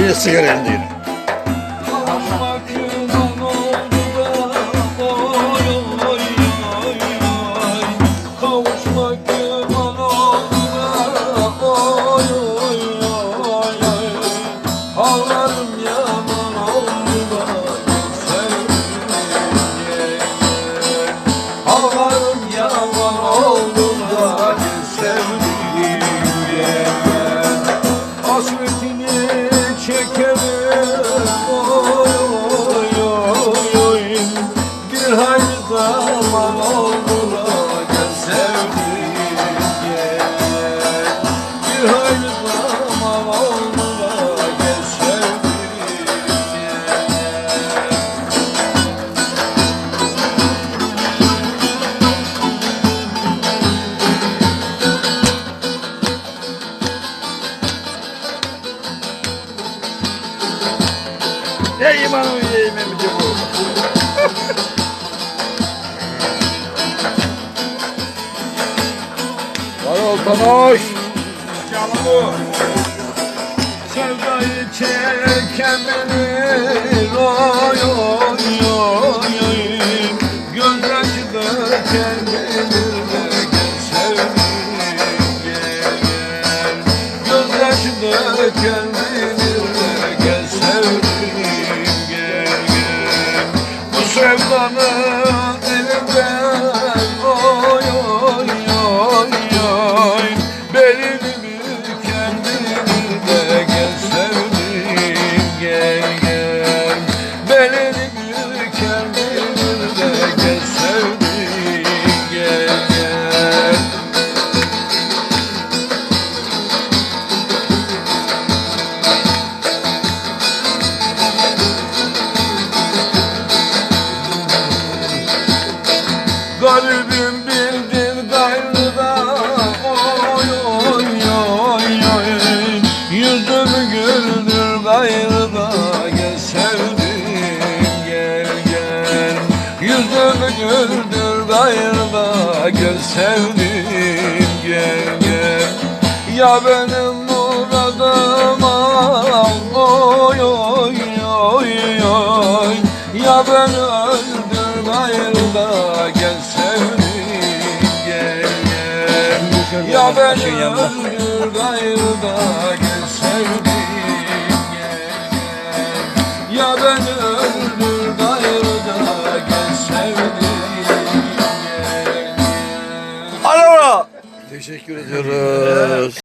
yine sigara elindeyim. Kavuşmak yıldan oldu Hayli zaman oldu da gel sevdim gel Bir zaman oldu da gel sevdim gel Ne imanı yiyeyim emici bu. Var ol Tonoş. Sevdayı çeken beni oy oy oy oy Gözyaşı döken beni Garibim bildir gayrı da oy oy oy oy Yüzümü güldür gayrı da gel sevdim gel gel. Yüzümü güldür gayrı da gel sevdim gel gel. Ya benim gel Ya beni öldür gayrı da gel sevdim gel gel Ya beni öldür gayrı da gel Alo. Teşekkür ediyoruz.